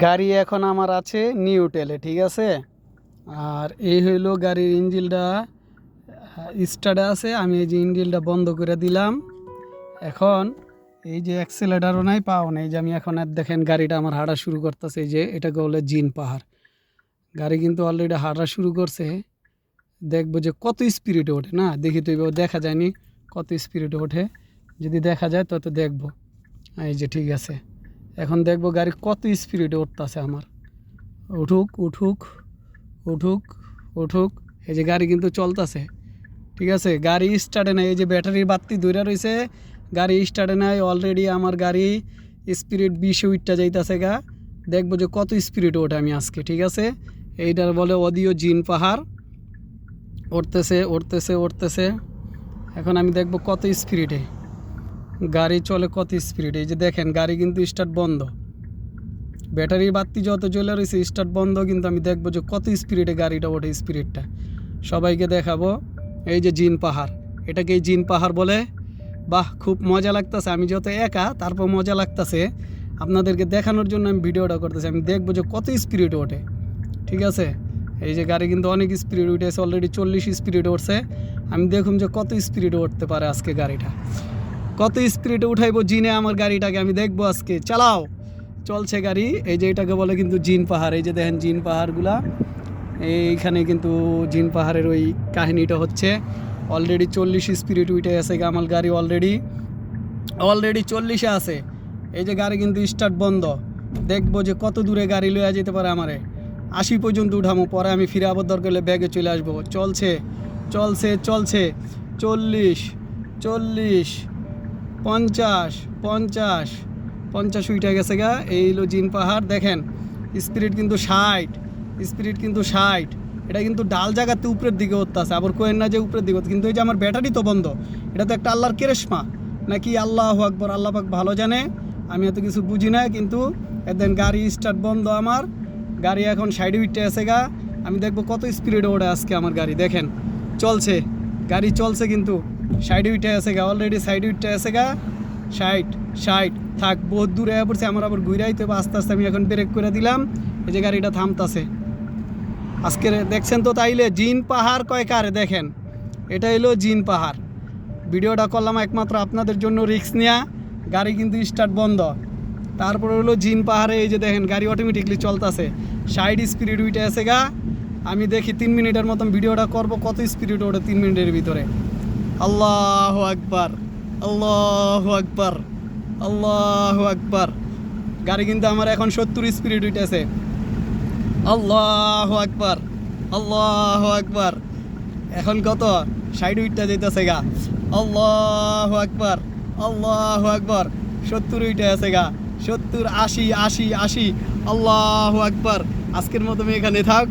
গাড়ি এখন আমার আছে নিউটেলে ঠিক আছে? আর এই হইল গাড়ির ইঞ্জিলটা স্টার্টে আছে, আমি এই যে ইঞ্জিলটা বন্ধ করে দিলাম। এখন এই যে অ্যাক্সেলেটারও নাই, পাও নেই যে আমি এখন আর দেখেন গাড়িটা আমার হাঁটা শুরু করতেছে যে এটাকে বলে জিন পাহাড়। গাড়ি কিন্তু অলরেডি হাঁটা শুরু করছে, দেখব যে কত স্পিরিটে ওঠে, না? দেখি তো এবার দেখা যায়নি, কত স্পিরিটে ওঠে। যদি দেখা যায় তত দেখব। এই যে ঠিক আছে। এখন দেখব গাড়ি কত স্পিরিটে উঠতেছে আমার। উঠুক উঠুক উঠুক উঠুক। এই যে গাড়ি কিন্তু চলতেছে। ঠিক আছে? গাড়ি স্টার্টে নাই। এই যে ব্যাটারির বাতি দূরে রয়েছে গাড়ি স্টার্টে নাই। অলরেডি আমার গাড়ি স্পিরিট বিশে উঠটা যাইতেছে গা। দেখব যে কত স্পিরিট ওঠে আমি আজকে। ঠিক আছে? এইটার বলে অদিও জিন পাহাড়। উঠতেছে উঠতেছে উঠতেছে। এখন আমি দেখব কত স্পিরিটে গাড়ি চলে কত স্পিড এই যে দেখেন, গাড়ি কিন্তু স্টার্ট বন্ধ। ব্যাটারির বাতি যত জ্বলে রয়েছে স্টার্ট বন্ধ, কিন্তু আমি দেখব যে কত স্পিরিটে গাড়িটা ওঠে স্পিরিটটা সবাইকে দেখাবো, এই যে জিন পাহাড়। এটাকে জিন পাহাড় বলে। বাহ, খুব মজা লাগতেছে। আমি যত একা, তারপর মজা লাগতেছে। আপনাদেরকে দেখানোর জন্য আমি ভিডিওটা করতেছি। আমি দেখব যে কত স্পিরিট ওঠে। ঠিক আছে? এই যে গাড়ি কিন্তু অনেক স্পিরিট উঠেছে অলরেডি চল্লিশ স্পিরিট উঠছে। আমি দেখুন যে কত স্পিরিটে উঠতে পারে আজকে গাড়িটা। কত স্পিরিটে উঠাইবো জিনে আমার গাড়িটাকে আমি দেখব আজকে। চালাও। চলছে গাড়ি। এই যে এটাকে বলে কিন্তু জিন পাহাড়। এই যে দেখেন জিন পাহাড়গুলা। এইখানে কিন্তু জিন পাহাড়ের ওই কাহিনীটা হচ্ছে। অলরেডি চল্লিশ স্পিরিট উঠে আছে আমার গাড়ি অলরেডি অলরেডি চল্লিশে আছে। এই যে গাড়ি কিন্তু স্টার্ট বন্ধ। দেখব যে কত দূরে গাড়ি লইয়া যেতে পারে আমারে। আশি পর্যন্ত উঠামো, পরে আমি ফিরে আবার দরকার ব্যাগে চলে আসব। চলছে চলছে চলছে। চল্লিশ চল্লিশ। পঞ্চাশ পঞ্চাশ পঞ্চাশ উঠে গেছে গা, এই হলো জিন পাহাড়। দেখেন, স্পিরিট কিন্তু ষাট, স্পিরিট কিন্তু ষাট। এটা কিন্তু ডাল জায়গাতে উপরের দিকে উঠতেছে আবার কোয়েন না যে উপরের দিকে কিন্তু এই যে আমার ব্যাটারি তো বন্ধ, এটা তো একটা আল্লাহর কেরেশমা। নাকি আল্লাহ আকবর, আল্লাহ পাক ভালো জানে, আমি এত কিছু বুঝি না, কিন্তু এদিন গাড়ি স্টার্ট বন্ধ আমার। গাড়ি এখন সাইডে উঠতে আছে গা, আমি দেখব কত স্পিডে ওঠে আজকে আমার গাড়ি। দেখেন, চলছে, গাড়ি চলছে কিন্তু। সাইডে উঠে আছে গা অলরেডি সাইডে উঠতে আছে গা। ষাট ষাট, থাক, বহুত দূরে পড়ছে, আমার আবার ঘুরাইতে হবে আস্তে আস্তে আমি এখন ব্রেক করে দিলাম। এই যে গাড়িটা থামতাছে। আজকে দেখছেন তো তাইলে, জিন পাহাড় কয় কারে দেখেন? এটা হলো জিন পাহাড়। ভিডিওটা করলাম একমাত্র আপনাদের জন্য রিক্স নেওয়া গাড়ি কিন্তু স্টার্ট বন্ধ। তারপরে হলো জিন পাহাড়ে, এই যে দেখেন, গাড়ি অটোমেটিকলি চলতেছে। সাইড স্পিরিট উইটে আছে গা। আমি দেখি তিন মিনিটের মতন ভিডিওটা করব, কত স্পিরিট ওঠে তিন মিনিটের ভিতরে। আল্লাহ আকবার আল্লাহ আকবার আল্লাহ আকবার। গাড়ি কিন্তু আমার এখন সত্তর স্পিরিট উঠেছে আল্লাহ আকবার আল্লাহ আকবার। এখন কত? সাইড উইটটা যেতেছে গা। আল্লাহ আকবার আল্লাহ আকবার। সত্তর উইটে আছে গা। সত্তর, আশি আশি আশি। আল্লাহ আকবার। আজকের মতো আমি এখানে থাক।